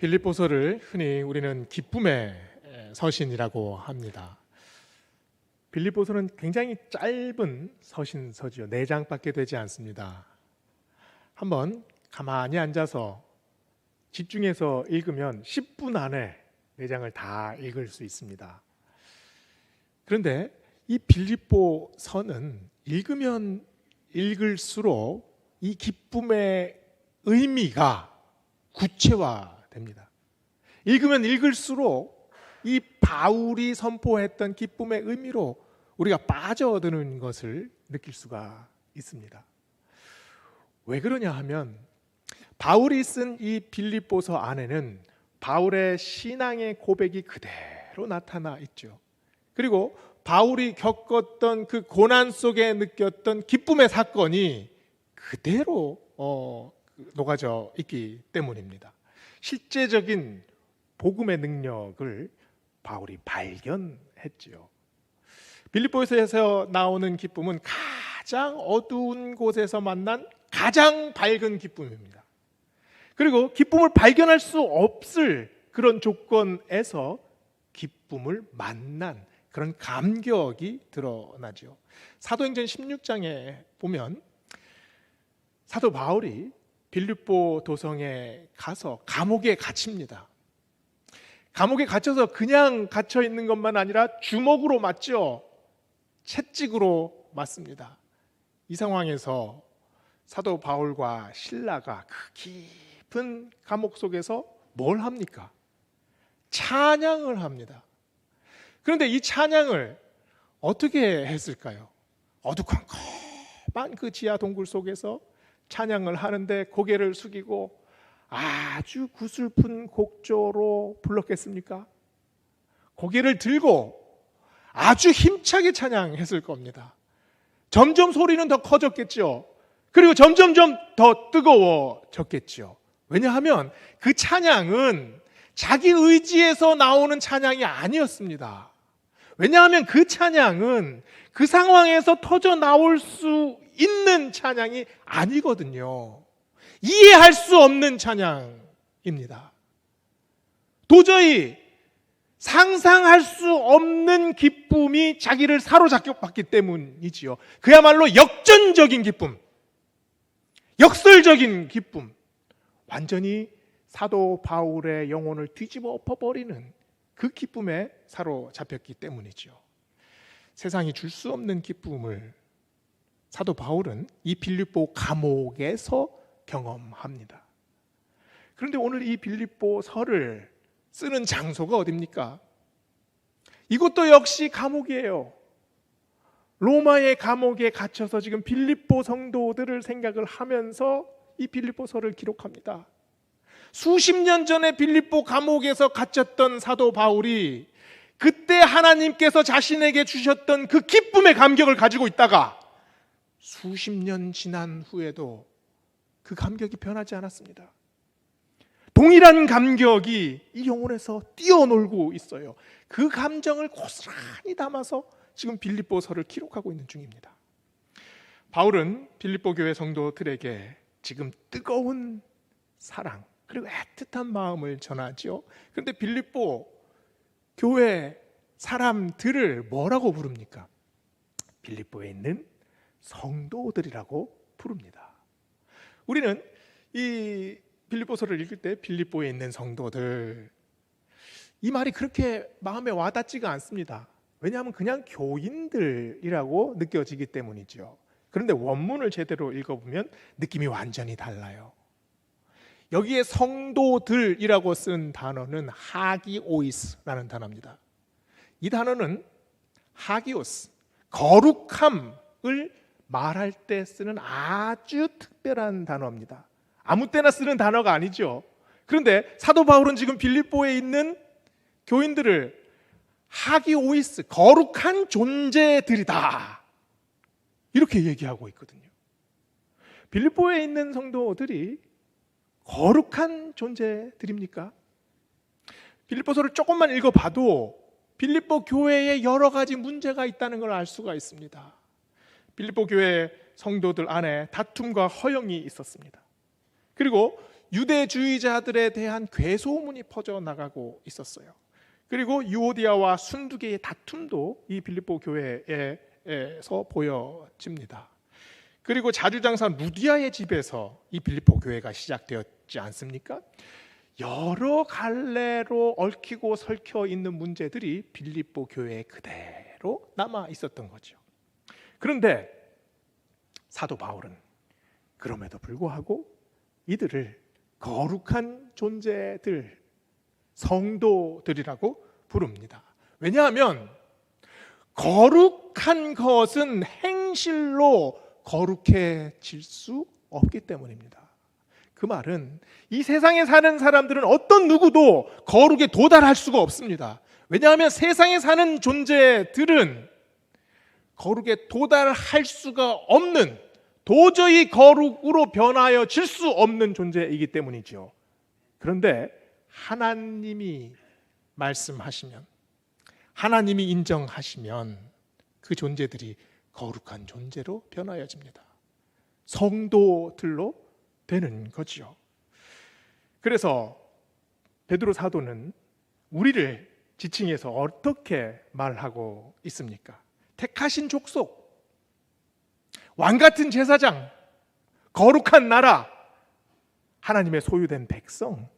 빌립보서를 흔히 우리는 기쁨의 서신이라고 합니다. 빌립보서는 굉장히 짧은 서신서지요. 네 장밖에 되지 않습니다. 한번 가만히 앉아서 집중해서 읽으면 10분 안에 네 장을 다 읽을 수 있습니다. 그런데 이 빌립보서는 읽으면 읽을수록 이 기쁨의 의미가 구체화 됩니다. 읽으면 읽을수록 이 바울이 선포했던 기쁨의 의미로 우리가 빠져드는 것을 느낄 수가 있습니다. 왜 그러냐 하면 바울이 쓴 이 빌립보서 안에는 바울의 신앙의 고백이 그대로 나타나 있죠. 그리고 바울이 겪었던 그 고난 속에 느꼈던 기쁨의 사건이 그대로 어, 녹아져 있기 때문입니다. 실제적인 복음의 능력을 바울이 발견했지요. 빌립보에서 나오는 기쁨은 가장 어두운 곳에서 만난 가장 밝은 기쁨입니다. 그리고 기쁨을 발견할 수 없을 그런 조건에서 기쁨을 만난 그런 감격이 드러나죠. 사도행전 16장에 보면 사도 바울이 빌립보 도성에 가서 감옥에 갇힙니다. 감옥에 갇혀서 그냥 갇혀 있는 것만 아니라 주먹으로 맞죠. 채찍으로 맞습니다. 이 상황에서 사도 바울과 신라가 그 깊은 감옥 속에서 뭘 합니까? 찬양을 합니다. 그런데 이 찬양을 어떻게 했을까요? 어두컴컴한 그 지하 동굴 속에서 찬양을 하는데 고개를 숙이고 아주 구슬픈 곡조로 불렀겠습니까? 고개를 들고 아주 힘차게 찬양했을 겁니다. 점점 소리는 더 커졌겠죠. 그리고 점점점 더 뜨거워졌겠죠. 왜냐하면 그 찬양은 자기 의지에서 나오는 찬양이 아니었습니다. 왜냐하면 그 찬양은 그 상황에서 터져 나올 수 있는 찬양이 아니거든요. 이해할 수 없는 찬양입니다. 도저히 상상할 수 없는 기쁨이 자기를 사로잡혔기 때문이지요. 그야말로 역전적인 기쁨, 역설적인 기쁨, 완전히 사도 바울의 영혼을 뒤집어 엎어버리는 그 기쁨에 사로잡혔기 때문이지요. 세상이 줄 수 없는 기쁨을 사도 바울은 이 빌립보 감옥에서 경험합니다. 그런데 오늘 이 빌립보서를 쓰는 장소가 어딥니까? 이것도 역시 감옥이에요. 로마의 감옥에 갇혀서 지금 빌립보 성도들을 생각을 하면서 이 빌립보서를 기록합니다. 수십 년 전에 빌립보 감옥에서 갇혔던 사도 바울이 그때 하나님께서 자신에게 주셨던 그 기쁨의 감격을 가지고 있다가 수십 년 지난 후에도 그 감격이 변하지 않았습니다. 동일한 감격이 이 영혼에서 뛰어놀고 있어요. 그 감정을 고스란히 담아서 지금 빌립보서를 기록하고 있는 중입니다. 바울은 빌립보 교회 성도들에게 지금 뜨거운 사랑 그리고 애틋한 마음을 전하죠. 그런데 빌립보 교회 사람들을 뭐라고 부릅니까? 빌립보에 있는 성도들이라고 부릅니다. 우리는 이 빌립보서를 읽을 때 빌립보에 있는 성도들 이 말이 그렇게 마음에 와닿지가 않습니다. 왜냐하면 그냥 교인들이라고 느껴지기 때문이죠. 그런데 원문을 제대로 읽어보면 느낌이 완전히 달라요. 여기에 성도들이라고 쓴 단어는 하기오이스라는 단어입니다. 이 단어는 하기오스, 거룩함을 말할 때 쓰는 아주 특별한 단어입니다. 아무 때나 쓰는 단어가 아니죠. 그런데 사도 바울은 지금 빌립보에 있는 교인들을 하기 오이스, 거룩한 존재들이다. 이렇게 얘기하고 있거든요. 빌립보에 있는 성도들이 거룩한 존재들입니까? 빌립보서를 조금만 읽어봐도 빌립보 교회에 여러 가지 문제가 있다는 걸 알 수가 있습니다. 빌립보 교회 성도들 안에 다툼과 허영이 있었습니다. 그리고 유대주의자들에 대한 괴소문이 퍼져 나가고 있었어요. 그리고 유오디아와 순두개의 다툼도 이 빌립보 교회에서 보여집니다. 그리고 자주장사 루디아의 집에서 이 빌립보 교회가 시작되었지 않습니까? 여러 갈래로 얽히고 설켜 있는 문제들이 빌립보 교회에 그대로 남아 있었던 거죠. 그런데 사도 바울은 그럼에도 불구하고 이들을 거룩한 존재들, 성도들이라고 부릅니다. 왜냐하면 거룩한 것은 행실로 거룩해질 수 없기 때문입니다. 그 말은 이 세상에 사는 사람들은 어떤 누구도 거룩에 도달할 수가 없습니다. 왜냐하면 세상에 사는 존재들은 거룩에 도달할 수가 없는 도저히 거룩으로 변하여 질 수 없는 존재이기 때문이죠. 그런데 하나님이 말씀하시면 하나님이 인정하시면 그 존재들이 거룩한 존재로 변하여집니다. 성도들로 되는 거지요. 그래서 베드로 사도는 우리를 지칭해서 어떻게 말하고 있습니까? 택하신 족속, 왕 같은 제사장, 거룩한 나라, 하나님의 소유된 백성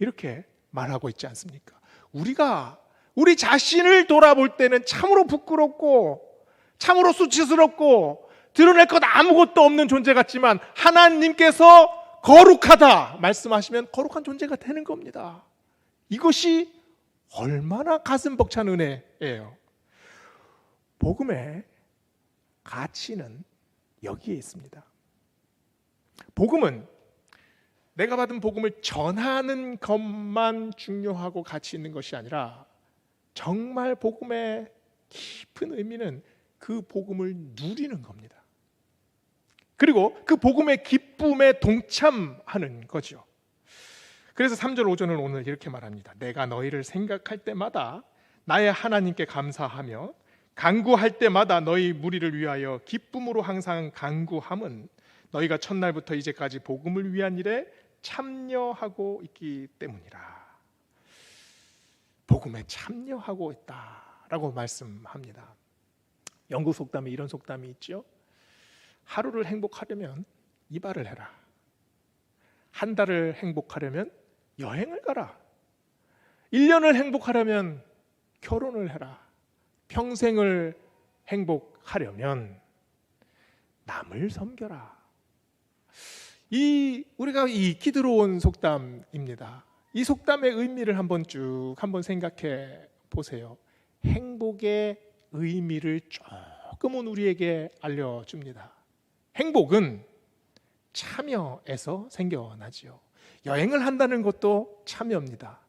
이렇게 말하고 있지 않습니까? 우리가 우리 자신을 돌아볼 때는 참으로 부끄럽고 참으로 수치스럽고 드러낼 것 아무것도 없는 존재 같지만 하나님께서 거룩하다 말씀하시면 거룩한 존재가 되는 겁니다. 이것이 얼마나 가슴 벅찬 은혜예요. 복음의 가치는 여기에 있습니다. 복음은 내가 받은 복음을 전하는 것만 중요하고 가치 있는 것이 아니라 정말 복음의 깊은 의미는 그 복음을 누리는 겁니다. 그리고 그 복음의 기쁨에 동참하는 거죠. 그래서 3절 5절은 오늘 이렇게 말합니다. 내가 너희를 생각할 때마다 나의 하나님께 감사하며 간구할 때마다 너희 무리를 위하여 기쁨으로 항상 간구함은 너희가 첫날부터 이제까지 복음을 위한 일에 참여하고 있기 때문이라. 복음에 참여하고 있다라고 말씀합니다. 영국 속담에 이런 속담이 있죠. 하루를 행복하려면 이발을 해라. 한 달을 행복하려면 여행을 가라. 1년을 행복하려면 결혼을 해라. 평생을 행복하려면 남을 섬겨라. 이 우리가 익히 들어온 속담입니다. 이 속담의 의미를 한번 쭉 한번 생각해 보세요. 행복의 의미를 조금은 우리에게 알려줍니다. 행복은 참여에서 생겨나지요. 여행을 한다는 것도 참여입니다.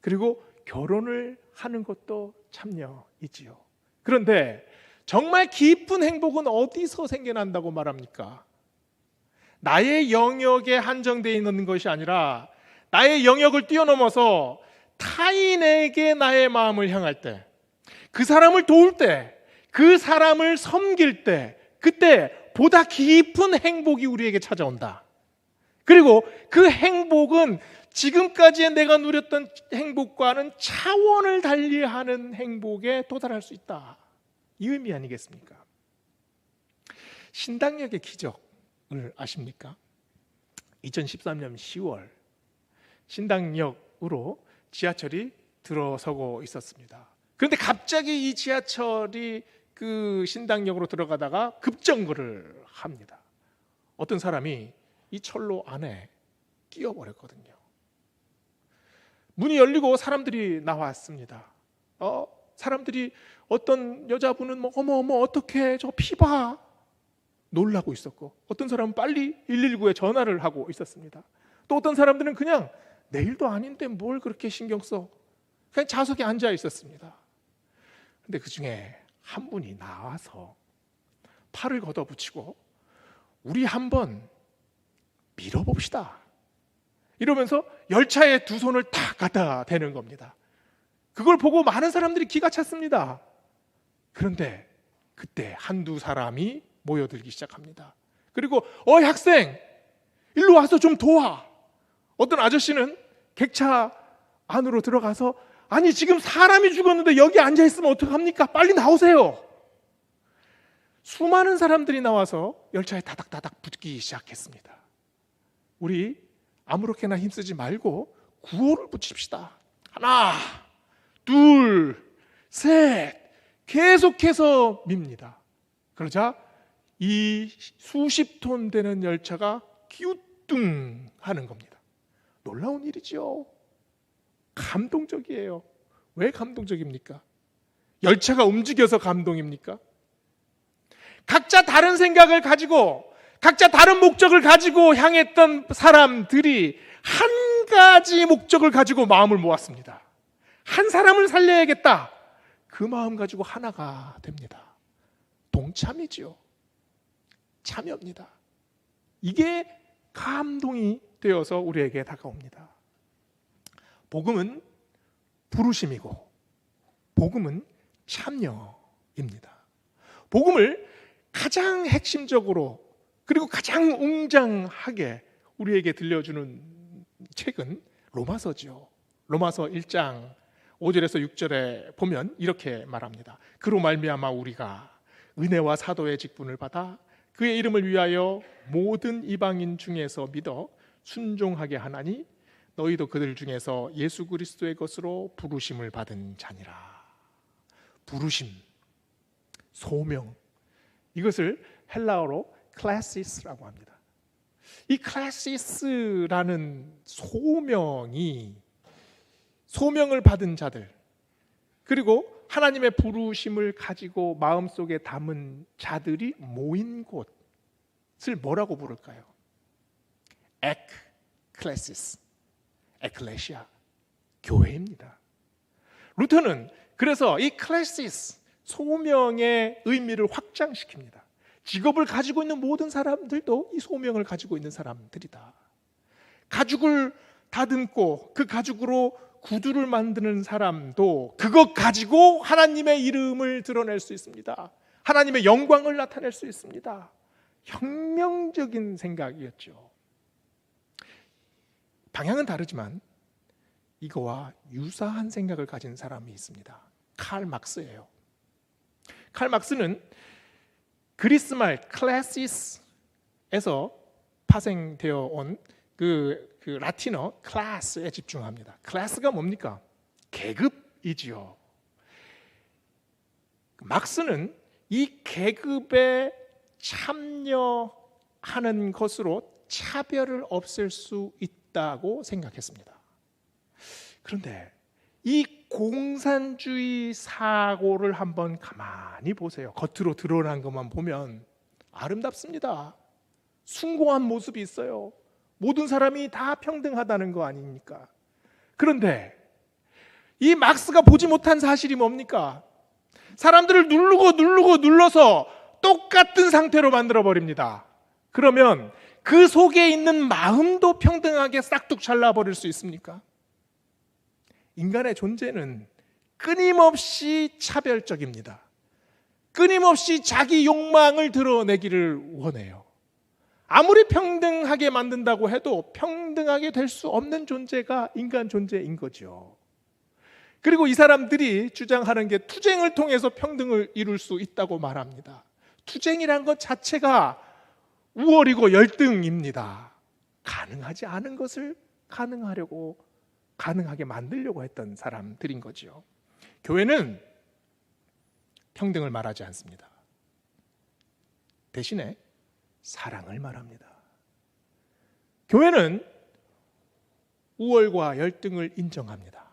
그리고 결혼을 하는 것도 참여이지요. 그런데 정말 깊은 행복은 어디서 생겨난다고 말합니까? 나의 영역에 한정되어 있는 것이 아니라 나의 영역을 뛰어넘어서 타인에게 나의 마음을 향할 때, 그 사람을 도울 때, 그 사람을 섬길 때, 그때 보다 깊은 행복이 우리에게 찾아온다. 그리고 그 행복은 지금까지 내가 누렸던 행복과는 차원을 달리하는 행복에 도달할 수 있다. 이 의미 아니겠습니까? 신당역의 기적을 아십니까? 2013년 10월 신당역으로 지하철이 들어서고 있었습니다. 그런데 갑자기 이 지하철이 그 신당역으로 들어가다가 급정거를 합니다. 어떤 사람이 이 철로 안에 끼어버렸거든요. 문이 열리고 사람들이 나왔습니다. 어, 사람들이 어떤 여자분은 뭐 어머 어머 어떻게 저 피봐 놀라고 있었고 어떤 사람은 빨리 119에 전화를 하고 있었습니다. 또 어떤 사람들은 그냥 내일도 아닌데 뭘 그렇게 신경 써 그냥 좌석에 앉아 있었습니다. 근데 그 중에 한 분이 나와서 팔을 걷어붙이고 우리 한번 밀어봅시다. 이러면서 열차에 두 손을 탁 갖다 대는 겁니다. 그걸 보고 많은 사람들이 기가 찼습니다. 그런데 그때 한두 사람이 모여들기 시작합니다. 그리고 어 학생 일로 와서 좀 도와. 어떤 아저씨는 객차 안으로 들어가서 아니 지금 사람이 죽었는데 여기 앉아 있으면 어떡합니까? 빨리 나오세요. 수많은 사람들이 나와서 열차에 다닥다닥 붙기 시작했습니다. 우리 아무렇게나 힘쓰지 말고 구호를 붙입시다. 하나, 둘, 셋. 계속해서 밉니다. 그러자 이 수십 톤 되는 열차가 기우뚱 하는 겁니다. 놀라운 일이죠. 감동적이에요. 왜 감동적입니까? 열차가 움직여서 감동입니까? 각자 다른 생각을 가지고 각자 다른 목적을 가지고 향했던 사람들이 한 가지 목적을 가지고 마음을 모았습니다. 한 사람을 살려야겠다. 그 마음 가지고 하나가 됩니다. 동참이지요. 참여입니다. 이게 감동이 되어서 우리에게 다가옵니다. 복음은 부르심이고 복음은 참여입니다. 복음을 가장 핵심적으로 그리고 가장 웅장하게 우리에게 들려주는 책은 로마서죠. 로마서 1장 5절에서 6절에 보면 이렇게 말합니다. 그로 말미암아 우리가 은혜와 사도의 직분을 받아 그의 이름을 위하여 모든 이방인 중에서 믿어 순종하게 하나니 너희도 그들 중에서 예수 그리스도의 것으로 부르심을 받은 자니라. 부르심, 소명. 이것을 헬라어로 클래시스라고 합니다. 이 클래시스라는 소명이 소명을 받은 자들 그리고 하나님의 부르심을 가지고 마음속에 담은 자들이 모인 곳을 뭐라고 부를까요? 에클레시스, 에클레시아, 교회입니다. 루터는 그래서 이 클래시스 소명의 의미를 확장시킵니다. 직업을 가지고 있는 모든 사람들도 이 소명을 가지고 있는 사람들이다. 가죽을 다듬고 그 가죽으로 구두를 만드는 사람도 그것 가지고 하나님의 이름을 드러낼 수 있습니다. 하나님의 영광을 나타낼 수 있습니다. 혁명적인 생각이었죠. 방향은 다르지만 이거와 유사한 생각을 가진 사람이 있습니다. 칼 막스예요. 칼 막스는 그리스 말 클래시스에서 파생되어 온그 그 라틴어 클래스에 집중합니다. 클래스가 뭡니까? 계급이지요. 막스는 이 계급에 참여하는 것으로 차별을 없앨 수 있다고 생각했습니다. 그런데 이 공산주의 사고를 한번 가만히 보세요. 겉으로 드러난 것만 보면 아름답습니다. 숭고한 모습이 있어요. 모든 사람이 다 평등하다는 거 아닙니까? 그런데 이 막스가 보지 못한 사실이 뭡니까? 사람들을 누르고 누르고 눌러서 똑같은 상태로 만들어 버립니다. 그러면 그 속에 있는 마음도 평등하게 싹둑 잘라 버릴 수 있습니까? 인간의 존재는 끊임없이 차별적입니다. 끊임없이 자기 욕망을 드러내기를 원해요. 아무리 평등하게 만든다고 해도 평등하게 될 수 없는 존재가 인간 존재인 거죠. 그리고 이 사람들이 주장하는 게 투쟁을 통해서 평등을 이룰 수 있다고 말합니다. 투쟁이란 것 자체가 우월이고 열등입니다. 가능하지 않은 것을 가능하려고 가능하게 만들려고 했던 사람들인 거죠. 교회는 평등을 말하지 않습니다. 대신에 사랑을 말합니다. 교회는 우월과 열등을 인정합니다.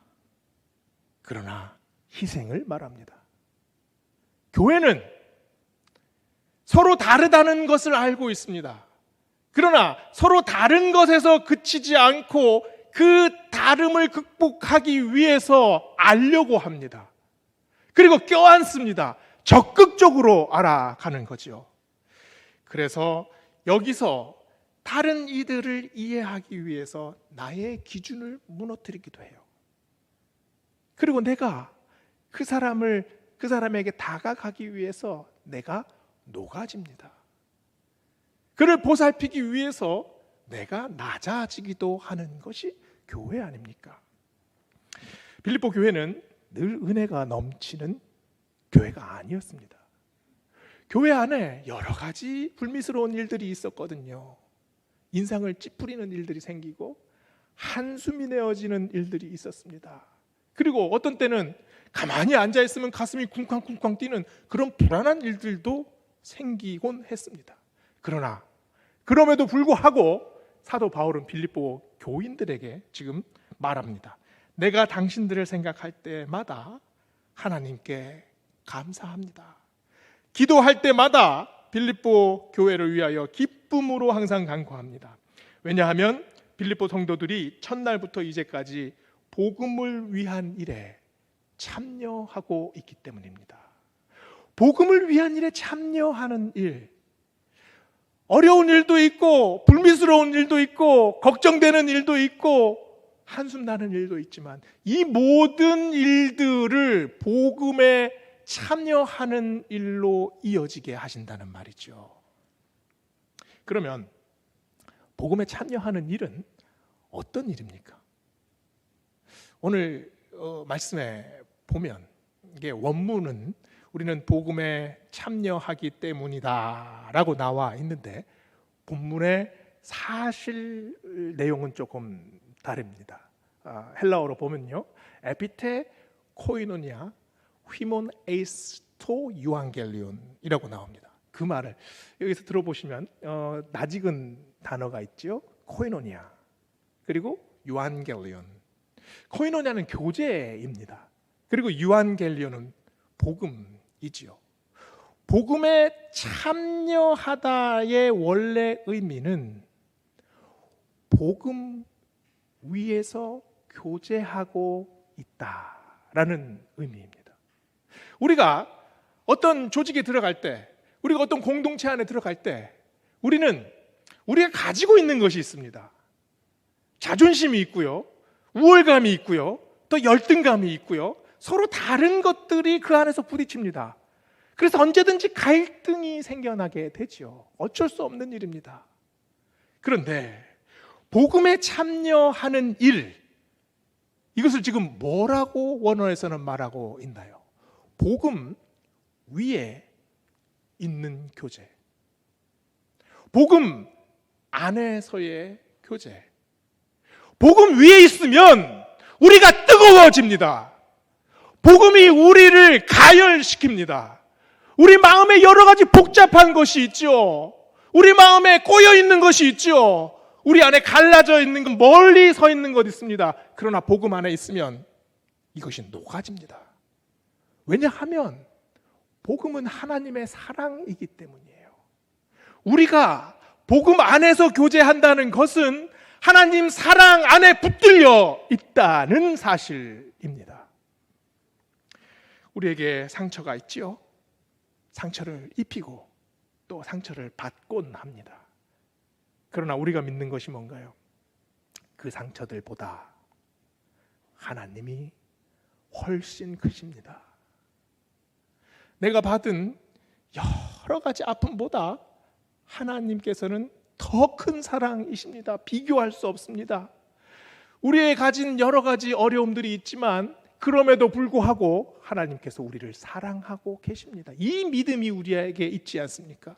그러나 희생을 말합니다. 교회는 서로 다르다는 것을 알고 있습니다. 그러나 서로 다른 것에서 그치지 않고 그 다름을 극복하기 위해서 알려고 합니다. 그리고 껴안습니다. 적극적으로 알아가는 거지요. 그래서 여기서 다른 이들을 이해하기 위해서 나의 기준을 무너뜨리기도 해요. 그리고 내가 그 사람을 그 사람에게 다가가기 위해서 내가 녹아집니다. 그를 보살피기 위해서 내가 낮아지기도 하는 것이 교회 아닙니까? 빌립보 교회는 늘 은혜가 넘치는 교회가 아니었습니다. 교회 안에 여러 가지 불미스러운 일들이 있었거든요. 인상을 찌푸리는 일들이 생기고 한숨이 내어지는 일들이 있었습니다. 그리고 어떤 때는 가만히 앉아 있으면 가슴이 쿵쾅쿵쾅 뛰는 그런 불안한 일들도 생기곤 했습니다. 그러나 그럼에도 불구하고 사도 바울은 빌립보 교인들에게 지금 말합니다. 내가 당신들을 생각할 때마다 하나님께 감사합니다. 기도할 때마다 빌립보 교회를 위하여 기쁨으로 항상 간구합니다. 왜냐하면 빌립보 성도들이 첫날부터 이제까지 복음을 위한 일에 참여하고 있기 때문입니다. 복음을 위한 일에 참여하는 일. 어려운 일도 있고, 불미스러운 일도 있고, 걱정되는 일도 있고, 한숨 나는 일도 있지만, 이 모든 일들을 복음에 참여하는 일로 이어지게 하신다는 말이죠. 그러면, 복음에 참여하는 일은 어떤 일입니까? 오늘 어, 말씀에 보면 이게 원문은 우리는 복음에 참여하기 때문이다라고 나와 있는데 본문의 사실 내용은 조금 다릅니다. 아, 헬라어로 보면요, 에피테 코이노니아 휘몬 에이스토 유앙겔리온이라고 나옵니다. 그 말을 여기서 들어보시면 어, 낯익은 단어가 있죠. 코이노니아 그리고 유안겔리온. 코이노니아는 교제입니다. 그리고 유안겔리온은 복음 이지요. 복음에 참여하다의 원래 의미는 복음 위에서 교제하고 있다라는 의미입니다. 우리가 어떤 조직에 들어갈 때, 우리가 어떤 공동체 안에 들어갈 때, 우리는 우리가 가지고 있는 것이 있습니다. 자존심이 있고요. 우월감이 있고요. 또 열등감이 있고요. 서로 다른 것들이 그 안에서 부딪힙니다. 그래서 언제든지 갈등이 생겨나게 되지요. 어쩔 수 없는 일입니다. 그런데 복음에 참여하는 일 이것을 지금 뭐라고 원어에서는 말하고 있나요? 복음 위에 있는 교제. 복음 안에서의 교제. 복음 위에 있으면 우리가 뜨거워집니다. 복음이 우리를 가열시킵니다. 우리 마음에 여러 가지 복잡한 것이 있죠. 우리 마음에 꼬여 있는 것이 있죠. 우리 안에 갈라져 있는 것, 멀리 서 있는 것 있습니다. 그러나 복음 안에 있으면 이것이 녹아집니다. 왜냐하면 복음은 하나님의 사랑이기 때문이에요. 우리가 복음 안에서 교제한다는 것은 하나님 사랑 안에 붙들려 있다는 사실입니다. 우리에게 상처가 있지요. 상처를 입히고 또 상처를 받곤 합니다. 그러나 우리가 믿는 것이 뭔가요? 그 상처들보다 하나님이 훨씬 크십니다. 내가 받은 여러 가지 아픔보다 하나님께서는 더 큰 사랑이십니다. 비교할 수 없습니다. 우리의 가진 여러 가지 어려움들이 있지만 그럼에도 불구하고 하나님께서 우리를 사랑하고 계십니다. 이 믿음이 우리에게 있지 않습니까?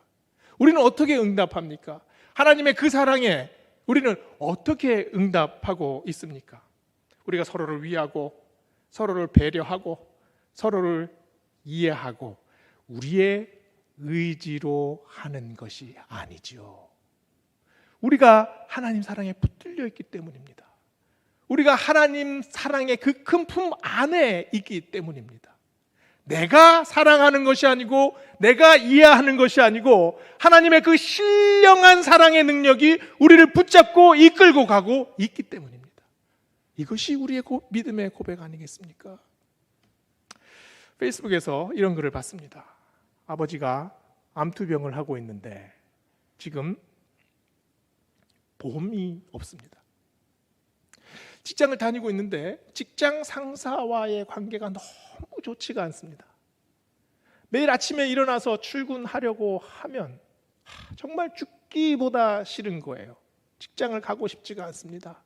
우리는 어떻게 응답합니까? 하나님의 그 사랑에 우리는 어떻게 응답하고 있습니까? 우리가 서로를 위하고 서로를 배려하고 서로를 이해하고 우리의 의지로 하는 것이 아니지요. 우리가 하나님 사랑에 붙들려 있기 때문입니다. 우리가 하나님 사랑의 그 큰 품 안에 있기 때문입니다. 내가 사랑하는 것이 아니고 내가 이해하는 것이 아니고 하나님의 그 신령한 사랑의 능력이 우리를 붙잡고 이끌고 가고 있기 때문입니다. 이것이 우리의 고, 믿음의 고백 아니겠습니까? 페이스북에서 이런 글을 봤습니다. 아버지가 암투병을 하고 있는데 지금 보험이 없습니다. 직장을 다니고 있는데 직장 상사와의 관계가 너무 좋지가 않습니다. 매일 아침에 일어나서 출근하려고 하면 정말 죽기보다 싫은 거예요. 직장을 가고 싶지가 않습니다.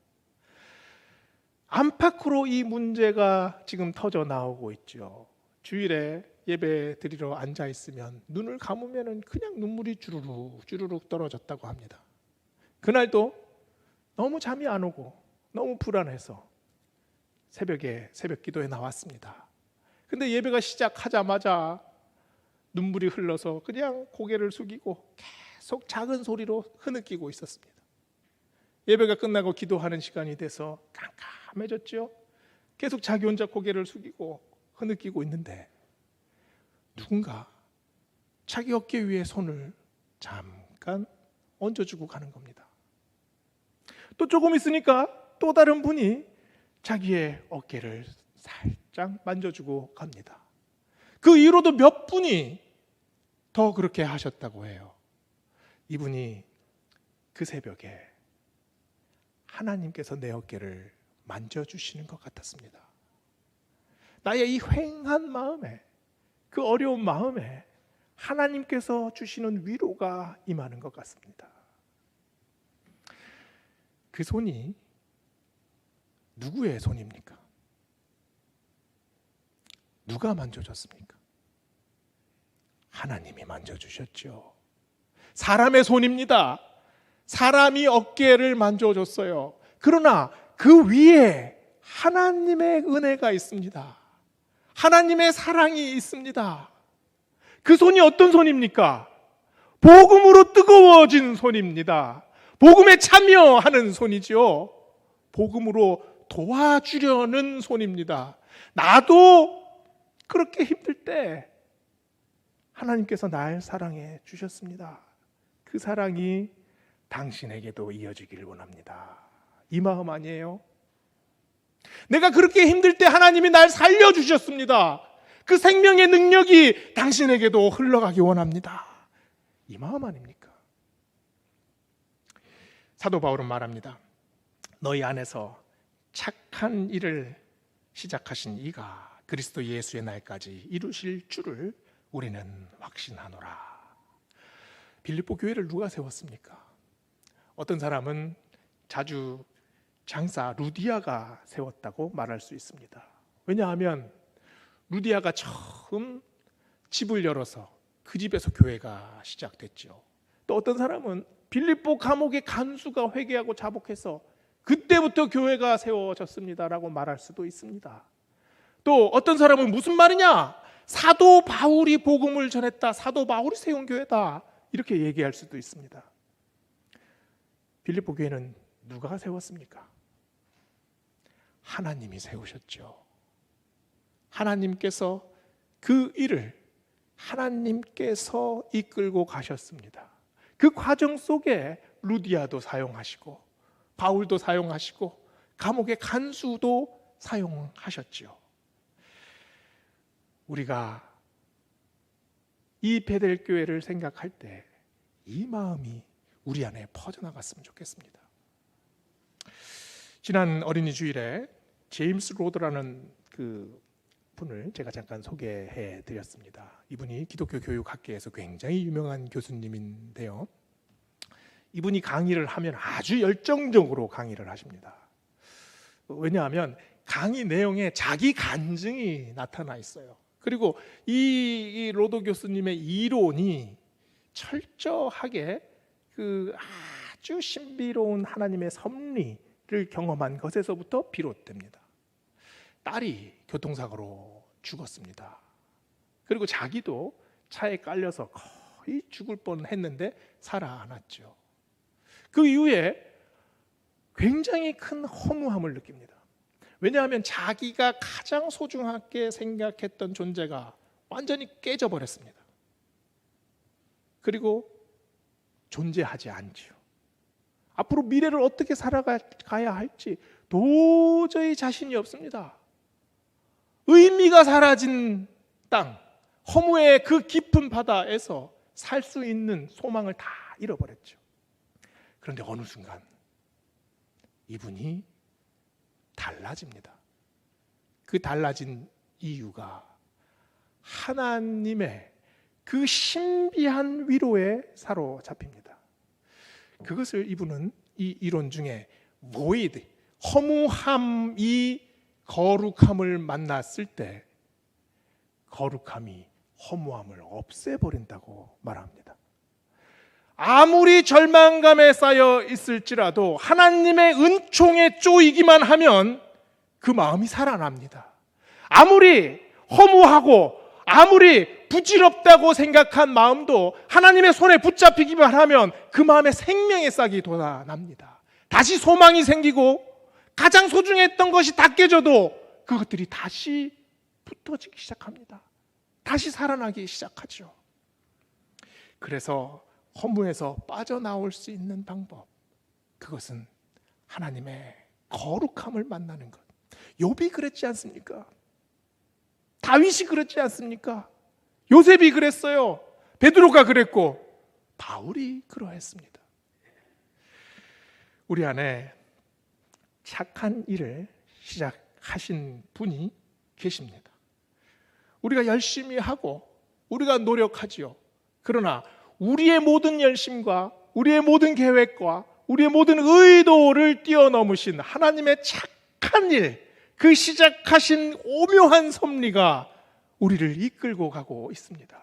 안팎으로 이 문제가 지금 터져 나오고 있죠. 주일에 예배 드리러 앉아 있으면 눈을 감으면 그냥 눈물이 주르륵 주르륵 떨어졌다고 합니다. 그날도 너무 잠이 안 오고 너무 불안해서 새벽에 새벽 기도에 나왔습니다. 근데 예배가 시작하자마자 눈물이 흘러서 그냥 고개를 숙이고 계속 작은 소리로 흐느끼고 있었습니다. 예배가 끝나고 기도하는 시간이 돼서 깜깜해졌죠. 계속 자기 혼자 고개를 숙이고 흐느끼고 있는데 누군가 자기 어깨 위에 손을 잠깐 얹어주고 가는 겁니다. 또 조금 있으니까 또 다른 분이 자기의 어깨를 살짝 만져주고 갑니다. 그 이후로도 몇 분이 더 그렇게 하셨다고 해요. 이분이 그 새벽에 하나님께서 내 어깨를 만져주시는 것 같았습니다. 나의 이 횡한 마음에, 그 어려운 마음에 하나님께서 주시는 위로가 임하는 것 같습니다. 그 손이 누구의 손입니까? 누가 만져줬습니까? 하나님이 만져주셨죠. 사람의 손입니다. 사람이 어깨를 만져줬어요. 그러나 그 위에 하나님의 은혜가 있습니다. 하나님의 사랑이 있습니다. 그 손이 어떤 손입니까? 복음으로 뜨거워진 손입니다. 복음에 참여하는 손이지요. 복음으로 도와주려는 손입니다. 나도 그렇게 힘들 때 하나님께서 날 사랑해 주셨습니다. 그 사랑이 당신에게도 이어지기를 원합니다. 이 마음 아니에요? 내가 그렇게 힘들 때 하나님이 날 살려 주셨습니다. 그 생명의 능력이 당신에게도 흘러가기 원합니다. 이 마음 아닙니까? 사도 바울은 말합니다. 너희 안에서 착한 일을 시작하신 이가 그리스도 예수의 날까지 이루실 줄을 우리는 확신하노라. 빌립보 교회를 누가 세웠습니까? 어떤 사람은 자주 장사 루디아가 세웠다고 말할 수 있습니다. 왜냐하면 루디아가 처음 집을 열어서 그 집에서 교회가 시작됐죠. 또 어떤 사람은 빌립보 감옥의 간수가 회개하고 자복해서 그때부터 교회가 세워졌습니다라고 말할 수도 있습니다. 또 어떤 사람은 무슨 말이냐? 사도 바울이 복음을 전했다. 사도 바울이 세운 교회다. 이렇게 얘기할 수도 있습니다. 빌립보 교회는 누가 세웠습니까? 하나님이 세우셨죠. 하나님께서 그 일을 하나님께서 이끌고 가셨습니다. 그 과정 속에 루디아도 사용하시고 바울도 사용하시고 감옥의 간수도 사용하셨지요. 우리가 이 베델 교회를 생각할 때 이 마음이 우리 안에 퍼져나갔으면 좋겠습니다. 지난 어린이 주일에 제임스 로드라는 그 분을 제가 잠깐 소개해 드렸습니다. 이분이 기독교 교육 학계에서 굉장히 유명한 교수님인데요. 이분이 강의를 하면 아주 열정적으로 강의를 하십니다. 왜냐하면 강의 내용에 자기 간증이 나타나 있어요. 그리고 이, 이 로도 교수님의 이론이 철저하게 그 아주 신비로운 하나님의 섭리를 경험한 것에서부터 비롯됩니다. 딸이 교통사고로 죽었습니다. 그리고 자기도 차에 깔려서 거의 죽을 뻔 했는데 살아났죠. 그 이후에 굉장히 큰 허무함을 느낍니다. 왜냐하면 자기가 가장 소중하게 생각했던 존재가 완전히 깨져버렸습니다. 그리고 존재하지 않지요. 앞으로 미래를 어떻게 살아가야 할지 도저히 자신이 없습니다. 의미가 사라진 땅, 허무의 그 깊은 바다에서 살 수 있는 소망을 다 잃어버렸죠. 그런데 어느 순간 이분이 달라집니다. 그 달라진 이유가 하나님의 그 신비한 위로에 사로잡힙니다. 그것을 이분은 이 이론 중에 void 허무함이 거룩함을 만났을 때 거룩함이 허무함을 없애버린다고 말합니다. 아무리 절망감에 쌓여 있을지라도 하나님의 은총에 쪼이기만 하면 그 마음이 살아납니다. 아무리 허무하고 아무리 부질없다고 생각한 마음도 하나님의 손에 붙잡히기만 하면 그 마음에 생명의 싹이 돋아납니다. 다시 소망이 생기고 가장 소중했던 것이 다 깨져도 그것들이 다시 붙어지기 시작합니다. 다시 살아나기 시작하죠. 그래서 허무에서 빠져나올 수 있는 방법 그것은 하나님의 거룩함을 만나는 것. 욥이 그랬지 않습니까? 다윗이 그랬지 않습니까? 요셉이 그랬어요. 베드로가 그랬고 바울이 그러했습니다. 우리 안에 착한 일을 시작하신 분이 계십니다. 우리가 열심히 하고 우리가 노력하지요. 그러나 우리의 모든 열심과 우리의 모든 계획과 우리의 모든 의도를 뛰어넘으신 하나님의 착한 일, 그 시작하신 오묘한 섭리가 우리를 이끌고 가고 있습니다.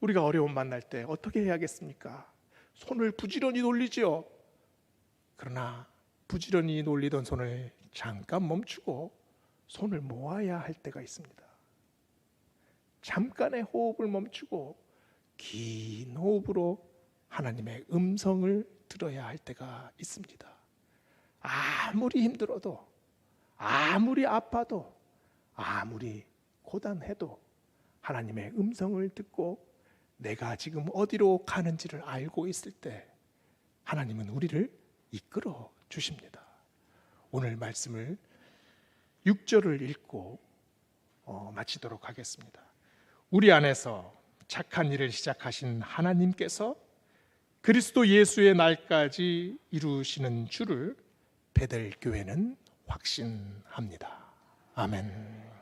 우리가 어려움 만날 때 어떻게 해야겠습니까? 손을 부지런히 돌리지요. 그러나 부지런히 놀리던 손을 잠깐 멈추고 손을 모아야 할 때가 있습니다. 잠깐의 호흡을 멈추고 긴 호흡으로 하나님의 음성을 들어야 할 때가 있습니다. 아무리 힘들어도, 아무리 아파도, 아무리 고단해도 하나님의 음성을 듣고 내가 지금 어디로 가는지를 알고 있을 때 하나님은 우리를 이끌어 주십니다. 오늘 말씀을 6절을 읽고 어, 마치도록 하겠습니다. 우리 안에서 착한 일을 시작하신 하나님께서 그리스도 예수의 날까지 이루시는 줄을 베델 교회는 확신합니다. 아멘.